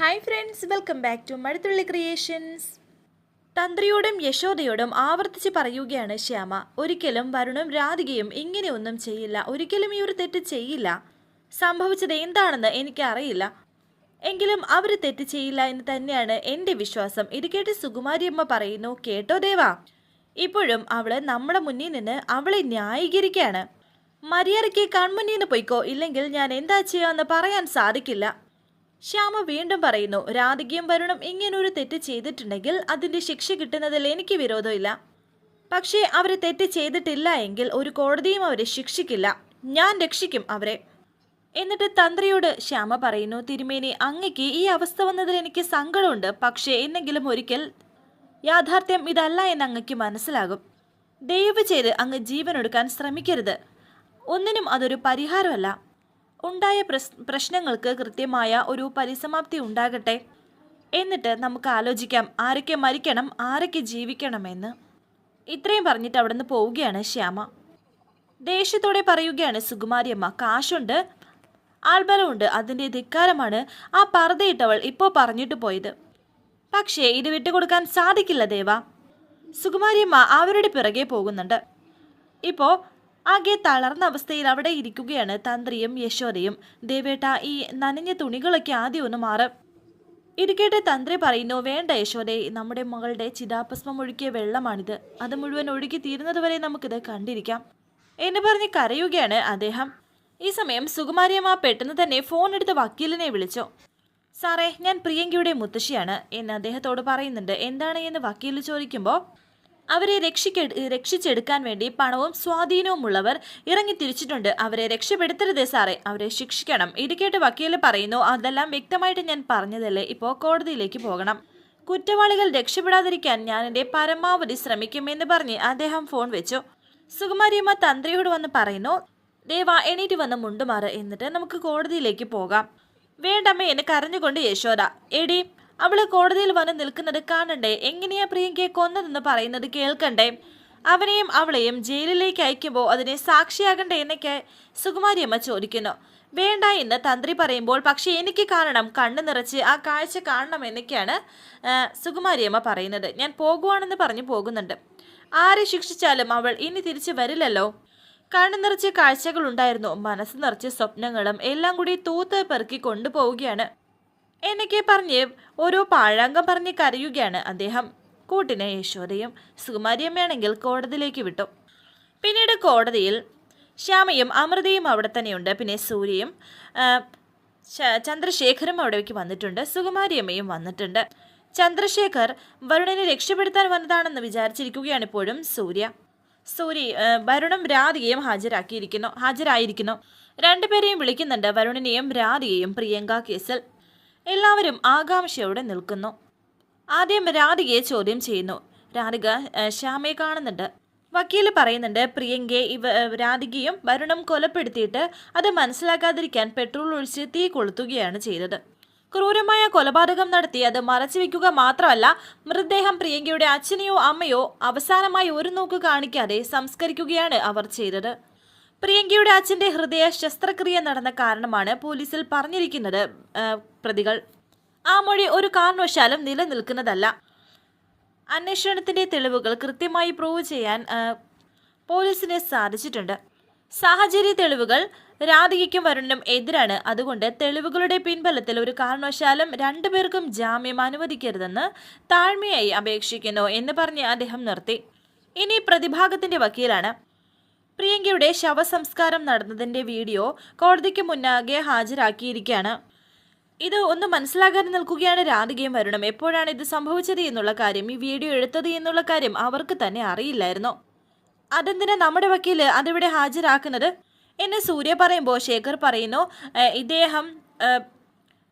Hi friends welcome back to Mazhathulli creations തന്ത്രിയോടും യശോദയോടും ആവർത്തിച്ച് പറയുകയാണ് ശ്യാമ. ഒരിക്കലും വരുണും രാധികയും ഇങ്ങനെയൊന്നും ചെയ്യില്ല. ഒരിക്കലും ഈ ഒരു തെറ്റ് ചെയ്യില്ല. സംഭവിച്ചത് എന്താണെന്ന് എനിക്കറിയില്ല. എങ്കിലും അവർ തെറ്റ് ചെയ്യില്ല എന്ന് തന്നെയാണ് എന്റെ വിശ്വാസം. ഇത് കേട്ട് സുകുമാരിയമ്മ പറയുന്നു കേട്ടോ ദേവ. ഇപ്പോഴും അവൾ നമ്മുടെ മുന്നിൽ നിന്ന് അവളെ ന്യായീകരിക്കുകയാണ്. മര്യാദയ്ക്ക് കൺമുന്നിൽ നിന്ന് പൊയ്ക്കോ ഇല്ലെങ്കിൽ ഞാൻ എന്താ ചെയ്യാമെന്ന് പറയാൻ സാധിക്കില്ല. ശ്യാമ വീണ്ടും പറയുന്നു രാധികയും വരുണും ഇങ്ങനൊരു തെറ്റ് ചെയ്തിട്ടുണ്ടെങ്കിൽ അതിന്റെ ശിക്ഷ കിട്ടുന്നതിൽ എനിക്ക് വിരോധമില്ല. പക്ഷേ അവരെ തെറ്റ് ചെയ്തിട്ടില്ല എങ്കിൽ ഒരു കോടതിയും അവരെ ശിക്ഷിക്കില്ല. ഞാൻ രക്ഷിക്കും അവരെ. എന്നിട്ട് തന്ത്രിയോട് ശ്യാമ പറയുന്നു തിരുമേനി അങ്ങയ്ക്ക് ഈ അവസ്ഥ വന്നതിൽ എനിക്ക് സങ്കടമുണ്ട്. പക്ഷേ എന്നെങ്കിലും ഒരിക്കൽ യാഥാർത്ഥ്യം ഇതല്ല എന്ന് അങ്ങയ്ക്ക് മനസ്സിലാകും. ദയവ് ചെയ്ത് അങ്ങ് ജീവനൊടുക്കാൻ ശ്രമിക്കരുത്. ഒന്നിനും അതൊരു പരിഹാരമല്ല. ഉണ്ടായ പ്രശ്നങ്ങൾക്ക് കൃത്യമായ ഒരു പരിസമാപ്തി ഉണ്ടാകട്ടെ. എന്നിട്ട് നമുക്ക് ആലോചിക്കാം ആരൊക്കെ മരിക്കണം ആരൊക്കെ ജീവിക്കണമെന്ന്. ഇത്രയും പറഞ്ഞിട്ട് അവിടെ നിന്ന് പോവുകയാണ് ശ്യാമ. ദേഷ്യത്തോടെ പറയുകയാണ് സുകുമാരിയമ്മ കാശുണ്ട് ആൾബലമുണ്ട് അതിന്റെ ധിക്കാരമാണ്. ആ പർദ്ദയിട്ടവൾ ഇപ്പോൾ പറഞ്ഞിട്ട് പോയത്. പക്ഷേ ഇത് വിട്ടുകൊടുക്കാൻ സാധിക്കില്ല ദേവ. സുകുമാരിയമ്മ അവരുടെ പിറകെ പോകുന്നുണ്ട്. ഇപ്പോൾ ആകെ തളർന്ന അവസ്ഥയിൽ അവിടെ ഇരിക്കുകയാണ് തന്ത്രിയും യശോദയും. ദേവേട്ട ഈ നനഞ്ഞ തുണികളൊക്കെ ആദ്യം ഒന്ന് മാറ്. ഇരിക്കട്ടെ തന്ത്രി പറയുന്നു വേണ്ട യശോദേ നമ്മുടെ മകളുടെ ചിതാഭസ്മം ഒഴുക്കിയ വെള്ളമാണിത്. അത് മുഴുവൻ ഒഴുകി തീരുന്നതുവരെ നമുക്കിത് കണ്ടിരിക്കാം. എന്ന് പറഞ്ഞ് കരയുകയാണ് അദ്ദേഹം. ഈ സമയം സുകുമാരിയമ്മ പെട്ടെന്ന് തന്നെ ഫോൺ എടുത്ത് വക്കീലിനെ വിളിച്ചു. സാറേ ഞാൻ പ്രിയങ്കയുടെ മുത്തശ്ശിയാണ് എന്ന് അദ്ദേഹത്തോട് പറയുന്നുണ്ട്. എന്താണ്? എന്ന് വക്കീൽ ചോദിക്കുമ്പോൾ അവരെ രക്ഷിക്ക രക്ഷിച്ചെടുക്കാൻ വേണ്ടി പണവും സ്വാധീനവും ഉള്ളവർ ഇറങ്ങി തിരിച്ചിട്ടുണ്ട് അവരെ രക്ഷപ്പെടുത്തരുതേ സാറേ. അവരെ ശിക്ഷിക്കണം. ഇടുക്കേട്ട് കേട്ട് വക്കീൽ പറയുന്നു അതെല്ലാം വ്യക്തമായിട്ട് ഞാൻ പറഞ്ഞതല്ലേ. ഇപ്പോൾ കോടതിയിലേക്ക് പോകണം. കുറ്റവാളികൾ രക്ഷപ്പെടാതിരിക്കാൻ ഞാൻ എന്റെ പരമാവധി ശ്രമിക്കുമെന്ന് പറഞ്ഞ് അദ്ദേഹം ഫോൺ വെച്ചു. സുകുമാരിയമ്മ തന്ത്രിയോട് വന്ന് പറയുന്നു ദേവ എണീറ്റ് വന്ന് മുണ്ടുമാറ്. എന്നിട്ട് നമുക്ക് കോടതിയിലേക്ക് പോകാം. വേണ്ടമ്മ എന്നെ കരഞ്ഞുകൊണ്ട് യശോദ. എടി അവൾ കോടതിയിൽ വന്ന് നിൽക്കുന്നത് കാണണ്ടേ? എങ്ങനെയാ പ്രിയങ്കയെ കൊന്നതെന്ന് പറയുന്നത് കേൾക്കണ്ടേ? അവനെയും അവളെയും ജയിലിലേക്ക് അയക്കുമ്പോൾ അതിനെ സാക്ഷിയാകണ്ടേ എന്നൊക്കെ സുകുമാരിയമ്മ ചോദിക്കുന്നു. വേണ്ട എന്ന് തന്ത്രി പറയുമ്പോൾ പക്ഷേ എനിക്ക് കാണണം. കണ്ണു നിറച്ച് ആ കാഴ്ച കാണണം എന്നൊക്കെയാണ് സുകുമാരിയമ്മ പറയുന്നത്. ഞാൻ പോകുവാണെന്ന് പറഞ്ഞു പോകുന്നുണ്ട്. ആരെ ശിക്ഷിച്ചാലും അവൾ ഇനി തിരിച്ചു വരില്ലല്ലോ. കണ്ണു നിറച്ച് കാഴ്ചകൾ ഉണ്ടായിരുന്നു മനസ്സ് നിറച്ച് സ്വപ്നങ്ങളും എല്ലാം കൂടി തൂത്ത് പെറുക്കി കൊണ്ടുപോവുകയാണ്. എന്നൊക്കെ പറഞ്ഞ് ഓരോ പാഴാങ്കം പറഞ്ഞ് കരയുകയാണ് അദ്ദേഹം. കൂട്ടിന് യശോദയും സുകുമാരിയമ്മയാണെങ്കിൽ കോടതിയിലേക്ക് വിട്ടു. പിന്നീട് കോടതിയിൽ ശ്യാമയും അമൃതയും അവിടെ തന്നെയുണ്ട്. പിന്നെ സൂര്യയും ചന്ദ്രശേഖരും അവിടേക്ക് വന്നിട്ടുണ്ട്. സുകുമാരിയമ്മയും വന്നിട്ടുണ്ട്. ചന്ദ്രശേഖർ വരുണനെ രക്ഷപ്പെടുത്താൻ വന്നതാണെന്ന് വിചാരിച്ചിരിക്കുകയാണ് ഇപ്പോഴും സൂര്യ. സൂര്യ വരുണും രാധികയും ഹാജരാക്കിയിരിക്കുന്നു. ഹാജരായിരിക്കുന്നു. രണ്ടുപേരെയും വിളിക്കുന്നുണ്ട്. വരുണിനെയും രാധികയും പ്രിയങ്ക കേസിൽ. എല്ലാവരും ആകാംക്ഷയോടെ നിൽക്കുന്നു. ആദ്യം രാധികയെ ചോദ്യം ചെയ്യുന്നു. രാധിക ശ്യാമയെ കാണുന്നുണ്ട്. വക്കീൽ പറയുന്നുണ്ട് പ്രിയങ്കയെ ഇവ രാധികയും വരുണും കൊലപ്പെടുത്തിയിട്ട് അത് മനസ്സിലാക്കാതിരിക്കാൻ പെട്രോൾ ഒഴിച്ച് തീ കൊളുത്തുകയാണ് ചെയ്തത്. ക്രൂരമായ കൊലപാതകം നടത്തി അത് മറച്ചുവെക്കുക മാത്രമല്ല മൃതദേഹം പ്രിയങ്കയുടെ അച്ഛനെയോ അമ്മയോ അവസാനമായി ഒരു നോക്ക് കാണിക്കാതെ സംസ്കരിക്കുകയാണ് അവർ ചെയ്തത്. പ്രിയങ്കയുടെ അച്ഛന്റെ ഹൃദയ ശസ്ത്രക്രിയ നടന്ന കാരണമാണ് പോലീസിൽ പറഞ്ഞിരിക്കുന്നത്. പ്രതികൾ. ആ മൊഴി ഒരു കാരണവശാലും നിലനിൽക്കുന്നതല്ല. അന്വേഷണത്തിന്റെ തെളിവുകൾ കൃത്യമായി പ്രൂവ് ചെയ്യാൻ പോലീസിനെ സാധിച്ചിട്ടുണ്ട്. സാഹചര്യ തെളിവുകൾ രാധികയ്ക്കും വരുണിനും എതിരാണ്. അതുകൊണ്ട് തെളിവുകളുടെ പിൻബലത്തിൽ ഒരു കാരണവശാലും രണ്ടുപേർക്കും ജാമ്യം അനുവദിക്കരുതെന്ന് താഴ്മയായി അപേക്ഷിക്കുന്നു എന്ന് പറഞ്ഞ് അദ്ദേഹം നിർത്തി. ഇനി പ്രതിഭാഗത്തിന്റെ വക്കീലാണ്. പ്രിയങ്കയുടെ ശവസംസ്കാരം നടന്നതിന്റെ വീഡിയോ കോടതിക്ക് മുന്നാകെ ഹാജരാക്കിയിരിക്കുകയാണ്. ഇത് ഒന്ന് മനസ്സിലാകാതെ നിൽക്കുകയാണ് രാധികയും വരുണം. എപ്പോഴാണ് ഇത് സംഭവിച്ചത് എന്നുള്ള കാര്യം ഈ വീഡിയോ എടുത്തത് എന്നുള്ള കാര്യം അവർക്ക് തന്നെ അറിയില്ലായിരുന്നു. അതെന്തിനാ നമ്മുടെ വക്കീൽ അതിവിടെ ഹാജരാക്കുന്നത്? എന്ന് സൂര്യ പറയുമ്പോൾ ശേഖർ പറയുന്നു ഇദ്ദേഹം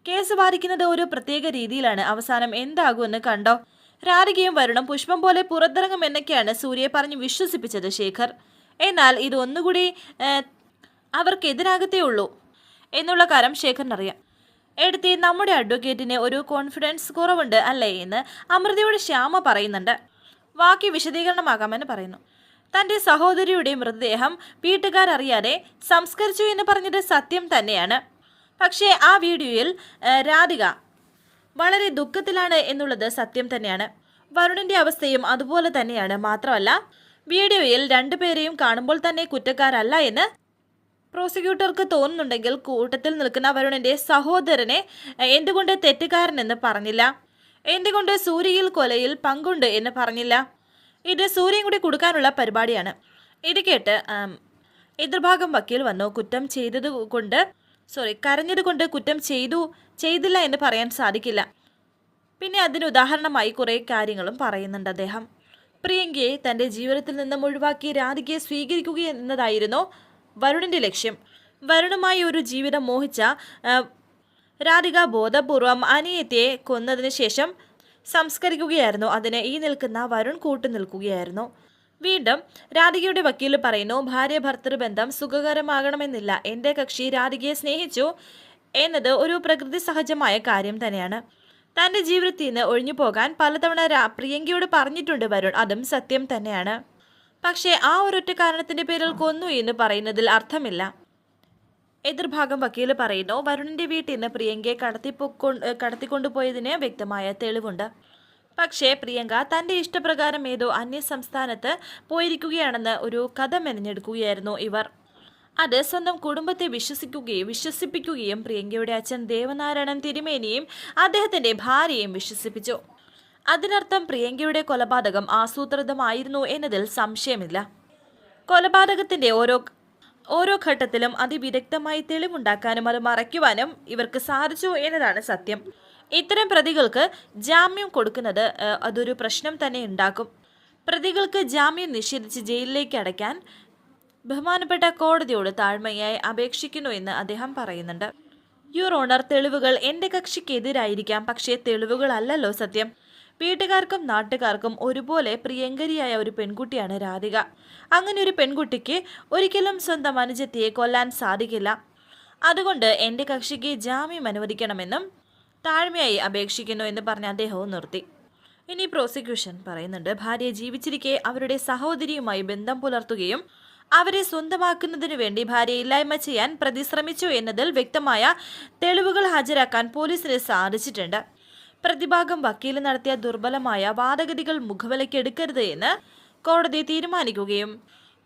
കേസ് ബാധിക്കുന്നത് ഒരു പ്രത്യേക രീതിയിലാണ്. അവസാനം എന്താകുമെന്ന് കണ്ടോ? രാധികയും വരുണം പുഷ്പം പോലെ പുറത്തിറങ്ങുമെന്നൊക്കെയാണ് സൂര്യയെ പറഞ്ഞ് വിശ്വസിപ്പിച്ചത് ശേഖർ. എന്നാൽ ഇത് ഒന്നുകൂടി അവർക്കെതിരാകത്തേ ഉള്ളൂ എന്നുള്ള കാര്യം ശേഖറിനറിയാം എടുത്തി നമ്മുടെ അഡ്വക്കേറ്റിന് ഒരു കോൺഫിഡൻസ് കുറവുണ്ട് അല്ലേ എന്ന് അമൃതയോട് ശ്യാമ പറയുന്നുണ്ട്. ബാക്കി വിശദീകരണമാകാമെന്ന് പറയുന്നു. തന്റെ സഹോദരിയുടെ മൃതദേഹം വീട്ടുകാരറിയാതെ സംസ്കരിച്ചു എന്ന് പറഞ്ഞത് സത്യം തന്നെയാണ്. പക്ഷേ ആ വീഡിയോയിൽ രാധിക വളരെ ദുഃഖത്തിലാണ് എന്നുള്ളത് സത്യം തന്നെയാണ്. വരുണിന്റെ അവസ്ഥയും അതുപോലെ തന്നെയാണ്. മാത്രമല്ല വീഡിയോയിൽ രണ്ടുപേരെയും കാണുമ്പോൾ തന്നെ കുറ്റക്കാരല്ല എന്ന് പ്രോസിക്യൂട്ടർക്ക് തോന്നുന്നുണ്ടെങ്കിൽ കൂട്ടത്തിൽ നിൽക്കുന്ന വരുണിന്റെ സഹോദരനെ എന്തുകൊണ്ട് തെറ്റുകാരനെന്ന് പറഞ്ഞില്ല. എന്തുകൊണ്ട് സൂര്യയിൽ കൊലയിൽ പങ്കുണ്ട് എന്ന് പറഞ്ഞില്ല. ഇത് സൂര്യൻ കൂടി കൊടുക്കാനുള്ള പരിപാടിയാണ്. ഇത് കേട്ട് എതിർഭാഗം വക്കീൽ വന്നു. കുറ്റം ചെയ്തത് കൊണ്ട് സോറി കരഞ്ഞത് കൊണ്ട് കുറ്റം ചെയ്തു ചെയ്തില്ല എന്ന് പറയാൻ സാധിക്കില്ല. പിന്നെ അതിന് ഉദാഹരണമായി കുറേ കാര്യങ്ങളും പറയുന്നുണ്ട് അദ്ദേഹം. പ്രിയങ്കയെ തന്റെ ജീവിതത്തിൽ നിന്നും ഒഴിവാക്കി രാധികയെ സ്വീകരിക്കുക എന്നതായിരുന്നു വരുണിന്റെ ലക്ഷ്യം. വരുണുമായി ഒരു ജീവിതം മോഹിച്ച രാധിക ബോധപൂർവം അനിയത്തിയെ കൊന്നതിന് ശേഷം സംസ്കരിക്കുകയായിരുന്നു. അതിന് ഈ നിൽക്കുന്ന വരുൺ കൂട്ടു നിൽക്കുകയായിരുന്നു. വീണ്ടും രാധികയുടെ വക്കീൽ പറയുന്നു ഭാര്യ ഭർത്തൃ ബന്ധം സുഖകരമാകണമെന്നില്ല. എന്റെ കക്ഷി രാധികയെ സ്നേഹിച്ചു എന്നത് ഒരു പ്രകൃതി സഹജമായ കാര്യം തന്നെയാണ്. തന്റെ ജീവിതത്തിൽ നിന്ന് ഒഴിഞ്ഞു പോകാൻ പലതവണ പ്രിയങ്കയോട് പറഞ്ഞിട്ടുണ്ട് വരുൺ. അതും സത്യം തന്നെയാണ്. പക്ഷേ ആ ഒരൊറ്റ കാരണത്തിന്റെ പേരിൽ കൊന്നു എന്ന് പറയുന്നതിൽ അർത്ഥമില്ല. എതിർഭാഗം വക്കീൽ പറയുന്നു വരുണിന്റെ വീട്ടിൽ നിന്ന് പ്രിയങ്കയെ കടത്തിപ്പൊക്കൊ കടത്തിക്കൊണ്ടുപോയതിന് വ്യക്തമായ തെളിവുണ്ട്. പക്ഷേ പ്രിയങ്ക തന്റെ ഇഷ്ടപ്രകാരം ഏതോ അന്യ സംസ്ഥാനത്ത് പോയിരിക്കുകയാണെന്ന് ഒരു കഥ മെനഞ്ഞെടുക്കുകയായിരുന്നു ഇവർ. അത് സ്വന്തം കുടുംബത്തെ വിശ്വസിക്കുകയും വിശ്വസിപ്പിക്കുകയും പ്രിയങ്കയുടെ അച്ഛൻ ദേവനാരായണൻ തിരുമേനിയും അദ്ദേഹത്തിന്റെ ഭാര്യയും വിശ്വസിപ്പിച്ചു. അതിനർത്ഥം പ്രിയങ്കയുടെ കൊലപാതകം ആസൂത്രിതമായിരുന്നു എന്നതിൽ സംശയമില്ല. കൊലപാതകത്തിന്റെ ഓരോ ഓരോ ഘട്ടത്തിലും അതിവിദഗ്ധമായി തെളിവുണ്ടാക്കാനും അത് മറയ്ക്കുവാനും ഇവർക്ക് സാധിച്ചു എന്നതാണ് സത്യം. ഇത്തരം പ്രതികൾക്ക് ജാമ്യം കൊടുക്കുന്നത് അതൊരു പ്രശ്നം തന്നെ ഉണ്ടാക്കും. പ്രതികൾക്ക് ജാമ്യം നിഷേധിച്ച് ജയിലിലേക്ക് അടയ്ക്കാൻ ബഹുമാനപ്പെട്ട കോടതിയോട് താഴ്മയായി അപേക്ഷിക്കുന്നു എന്ന് അദ്ദേഹം പറയുന്നുണ്ട്. യുവർ ഓണർ തെളിവുകൾ എന്റെ കക്ഷിക്കെതിരായിരിക്കാം പക്ഷേ തെളിവുകളല്ലല്ലോ സത്യം. വീട്ടുകാർക്കും നാട്ടുകാർക്കും ഒരുപോലെ പ്രിയങ്കരിയായ ഒരു പെൺകുട്ടിയാണ് രാധിക. അങ്ങനെ ഒരു പെൺകുട്ടിക്ക് ഒരിക്കലും സ്വന്തം അനുജത്തിയെ കൊല്ലാൻ സാധിക്കില്ല. അതുകൊണ്ട് എന്റെ കക്ഷിക്ക് ജാമ്യം അനുവദിക്കണമെന്നും താഴ്മയായി അപേക്ഷിക്കുന്നു എന്ന് പറഞ്ഞ് അദ്ദേഹവും നിർത്തി. ഇനി പ്രോസിക്യൂഷൻ പറയുന്നുണ്ട്. ഭാര്യ ജീവിച്ചിരിക്കെ അവരുടെ സഹോദരിയുമായി ബന്ധം പുലർത്തുകയും അവരെ സ്വന്തമാക്കുന്നതിനു വേണ്ടി ഭാര്യ ഇല്ലായ്മ ചെയ്യാൻ പ്രതി ശ്രമിച്ചു എന്നതിൽ വ്യക്തമായ തെളിവുകൾ ഹാജരാക്കാൻ പോലീസിന് സാധിച്ചിട്ടുണ്ട്. പ്രതിഭാഗം വക്കീൽ നടത്തിയ ദുർബലമായ വാദഗതികൾ മുഖവിലയ്ക്കെടുക്കരുത് എന്ന് കോടതി തീരുമാനിക്കുകയും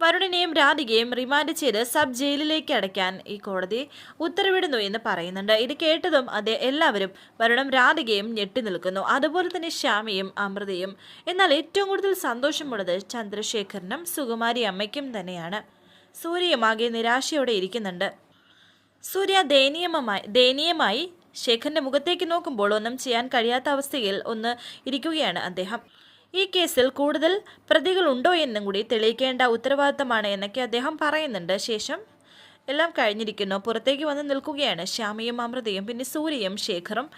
വരുണിനെയും രാധികയും റിമാൻഡ് ചെയ്ത് സബ് ജയിലിലേക്ക് അടയ്ക്കാൻ ഈ കോടതി ഉത്തരവിടുന്നു എന്ന് പറയുന്നുണ്ട്. ഇത് കേട്ടതും അതേ എല്ലാവരും വരുണും രാധികയും ഞെട്ടി നിൽക്കുന്നു. അതുപോലെ തന്നെ ശ്യാമയും അമൃതയും. എന്നാൽ ഏറ്റവും കൂടുതൽ സന്തോഷമുള്ളത് ചന്ദ്രശേഖരനും സുകുമാരി അമ്മയ്ക്കും തന്നെയാണ്. സൂര്യയുമാകെ നിരാശയോടെ ഇരിക്കുന്നുണ്ട്. സൂര്യ ദയനീയമായി ദയനീയമായി ശേഖറിന്റെ മുഖത്തേക്ക് നോക്കുമ്പോൾ ഒന്നും ചെയ്യാൻ കഴിയാത്ത അവസ്ഥയിൽ ഒന്ന് ഇരിക്കുകയാണ് അദ്ദേഹം. ഈ കേസിൽ കൂടുതൽ പ്രതികളുണ്ടോ എന്നും കൂടി തെളിയിക്കേണ്ട ഉത്തരവാദിത്തമാണ് എന്നൊക്കെ അദ്ദേഹം പറയുന്നുണ്ട്. ശേഷം എല്ലാം കഴിഞ്ഞിരിക്കുന്നു. പുറത്തേക്ക് വന്ന് നിൽക്കുകയാണ് ശ്യാമയും അമൃതയും പിന്നെ സൂര്യയും ശേഖറും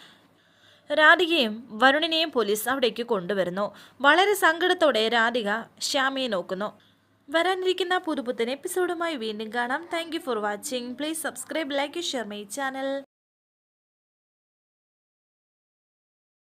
രാധികയും വരുണിനെയും പോലീസ് അവിടേക്ക് കൊണ്ടുവരുന്നു. വളരെ സങ്കടത്തോടെ രാധിക ശ്യാമയെ നോക്കുന്നു. വരാനിരിക്കുന്ന പുതുപുത്തൻ എപ്പിസോഡുമായി വീണ്ടും കാണാം. Thank for watching please subscribe like share my channel